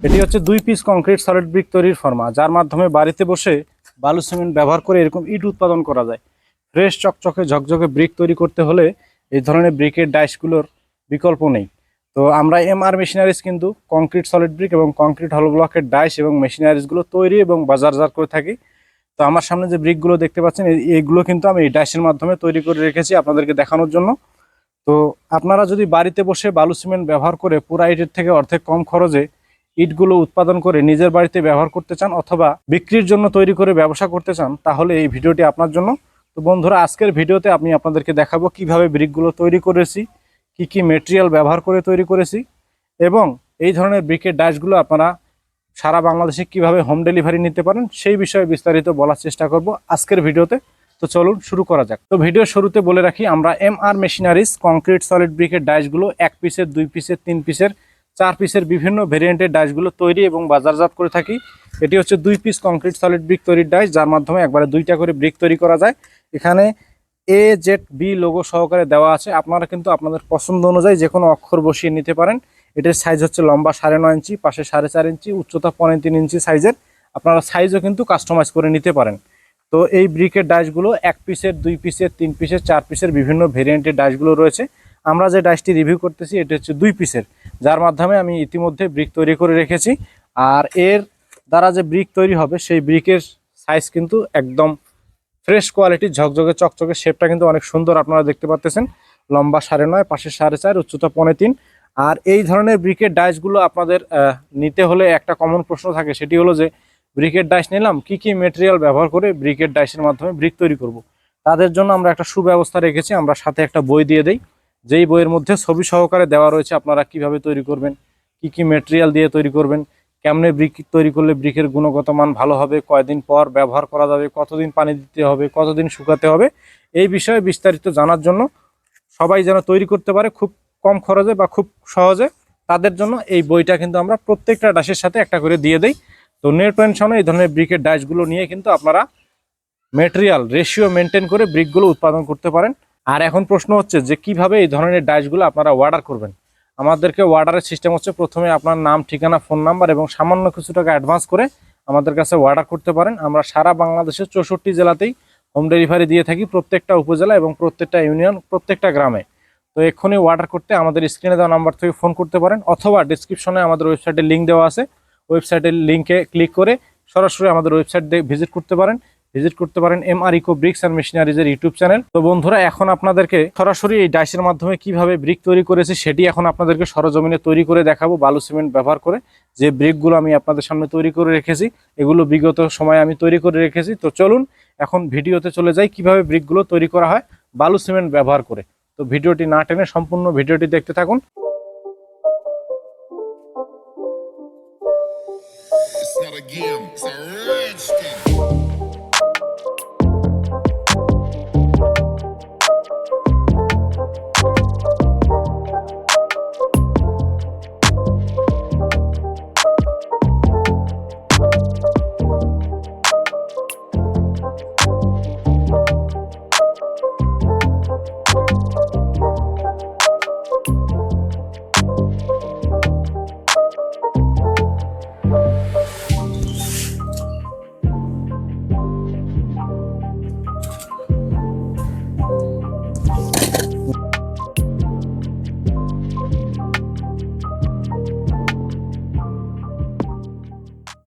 এটি হচ্ছে দুই পিস কংক্রিট সলিড ব্রিক তৈরির ফর্মা যার মাধ্যমে বাড়িতে বসে বালু সিমেন্ট ব্যবহার করে এরকম ইট উৎপাদন করা যায়। ফ্রেশ চকচকে, ঝকঝকে ব্রিক তৈরি করতে হলে এই ধরনের ব্রিকের ডাইসগুলোর বিকল্প নেই। তো আমরা এম আর মেশিনারিজ কিন্তু কংক্রিট সলিড ব্রিক এবং কংক্রিট হল ব্লকের ডাইস এবং মেশিনারিজগুলো তৈরি এবং বাজারজাত করে থাকি। তো আমার সামনে যে ব্রিকগুলো দেখতে পাচ্ছেন এই- এইগুলো কিন্তু আমি এই ডাইসের মাধ্যমে তৈরি করে রেখেছি আপনাদেরকে দেখানোর জন্য। তো আপনারা যদি বাড়িতে বসে বালু সিমেন্ট ব্যবহার করে পুরা ইটের থেকে অর্ধেক কম খরচে ইটগুলো উৎপাদন করে নিজের বাড়িতে ব্যবহার করতে চান অথবা বিক্রির জন্য তৈরি করে ব্যবসা করতে চান, তাহলে এই ভিডিওটি আপনার জন্য। তো বন্ধুরা, আজকের ভিডিওতে আমি আপনাদেরকে দেখাবো কীভাবে ব্রিকগুলো তৈরি করেছি, কি কি মেটেরিয়াল ব্যবহার করে তৈরি করেছি এবং এই ধরনের ব্রিকের ডাইসগুলো আপনারা সারা বাংলাদেশে কীভাবে হোম ডেলিভারি নিতে পারেন, সেই বিষয়ে বিস্তারিত বলার চেষ্টা করব আজকের ভিডিওতে। তো চলুন শুরু করা যাক। তো ভিডিও শুরুতে বলে রাখি, আমরা M R machineries concrete solid ব্রিকের ডাইসগুলো এক পিসের, দুই পিসের, তিন পিসের চার পিসের বিভিন্ন ভেরিয়েন্টের ডাইসগুলো তৈরি এবং বাজারজাত করে থাকি। এটি হচ্ছে দুই পিস কংক্রিট সলিড ব্রিক তৈরির ডাইস যার মাধ্যমে একবারে দুইটা করে ব্রিক তৈরি করা যায়। এখানে এ জেড বি লোগো সহকারে দেওয়া আছে। আপনারা কিন্তু আপনাদের পছন্দ অনুযায়ী যে কোনো অক্ষর বসিয়ে নিতে পারেন। এটির সাইজ হচ্ছে লম্বা সাড়ে নয় ইঞ্চি, পাশে সাড়ে চার ইঞ্চি, উচ্চতা পনেরো তিন ইঞ্চি সাইজের আপনারা সাইজও কিন্তু কাস্টমাইজ করে নিতে পারেন। তো এই ব্রিকের ডাইসগুলো এক পিসের দুই পিসের তিন পিসের চার পিসের বিভিন্ন ভেরিয়েন্টের ডাইসগুলো রয়েছে। আমরা যে ডাইসটি রিভিউ করতেছি, এটা হচ্ছে দুই পিসের যার মাধ্যমে আমি ইতিমধ্যে ব্রিক তৈরি করে রেখেছি। আর এর দ্বারা যে ব্রিক তৈরি হবে, সেই ব্রিকের সাইজ কিন্তু একদম ফ্রেশ কোয়ালিটি ঝকঝকে, চকচকে শেপটা কিন্তু অনেক সুন্দর আপনারা দেখতে পাচ্ছেন লম্বা সাড়ে নয়, পাশে সাড়ে চার, উচ্চতা পনেরো তিন। আর এই ধরনের ব্রিকের ডাইসগুলো আপনাদের নিতে হলে একটা কমন প্রশ্ন থাকে, সেটি হলো যে ব্রিকের ডাইস নিলাম, কি কি মেটেরিয়াল ব্যবহার করে ব্রিকের ডাইসের মাধ্যমে ব্রিক তৈরি করব। তাদের জন্য আমরা একটা সুব্যবস্থা রেখেছি, আমরা সাথে একটা বই দিয়ে দেই। যেই বইয়ের মধ্যে ছবি সহকারে দেওয়া রয়েছে, আপনারা কীভাবে তৈরি করবেন, কি কি মেটেরিয়াল দিয়ে তৈরি করবেন, কেমনে ব্রিক তৈরি করলে ব্রিকের গুণগত মান ভালো হবে, কয়দিন পর ব্যবহার করা যাবে, কতদিন পানি দিতে হবে, কতদিন শুকাতে হবে, এই বিষয়ে বিস্তারিত জানার জন্য সবাই যেন তৈরি করতে পারে খুব কম খরচে বা খুব সহজে, তাদের জন্য এই বইটা কিন্তু আমরা প্রত্যেকটা ডাসের সাথে একটা করে দিয়ে দেই। তো নেট টেনশনে এই ধরনের ব্রিকের ডাইসগুলো নিয়ে কিন্তু আপনারা মেটেরিয়াল রেশিও মেনটেন করে ব্রিকগুলো উৎপাদন করতে পারেন। আর এখন প্রশ্ন হচ্ছে যে কীভাবে এই ধরনের ডাইসগুলো আপনারা অর্ডার করবেন? আমাদেরকে অর্ডারের সিস্টেম হচ্ছে প্রথমে আপনার নাম, ঠিকানা ফোন নাম্বার এবং সামান্য কিছু টাকা অ্যাডভান্স করে আমাদের কাছে অর্ডার করতে পারেন। আমরা সারা বাংলাদেশের চৌষট্টি জেলাতেই হোম ডেলিভারি দিয়ে থাকি প্রত্যেকটা উপজেলা এবং প্রত্যেকটা ইউনিয়ন প্রত্যেকটা গ্রামে। তো এক্ষুনি অর্ডার করতে আমাদের স্ক্রিনে দেওয়া নাম্বার থেকে ফোন করতে পারেন অথবা ডিসক্রিপশনে আমাদের ওয়েবসাইটের লিঙ্ক দেওয়া আছে। ওয়েবসাইটের লিঙ্কে ক্লিক করে সরাসরি আমাদের ওয়েবসাইট ভিজিট করতে পারেন। ভিজিট করতে পারেন M R eco bricks and মেশিনারিজের YouTube channel. তো বন্ধুরা এখন আপনাদেরকে সরাসরি এই ডাইসের মাধ্যমে কীভাবে ব্রিক তৈরি করেছি সেটি এখন আপনাদেরকে সরজমিনে তৈরি করে দেখাবো বালু সিমেন্ট ব্যবহার করে। যে ব্রিকগুলো আমি আপনাদের সামনে তৈরি করে রেখেছি এগুলো বিগত সময় আমি তৈরি করে রেখেছি। তো চলুন এখন ভিডিওতে চলে যাই কীভাবে ব্রিকগুলো তৈরি করা হয় বালু সিমেন্ট ব্যবহার করে। তো ভিডিওটি না টেনে সম্পূর্ণ ভিডিওটি দেখতে থাকুন। It's not a game, it's a rich thing.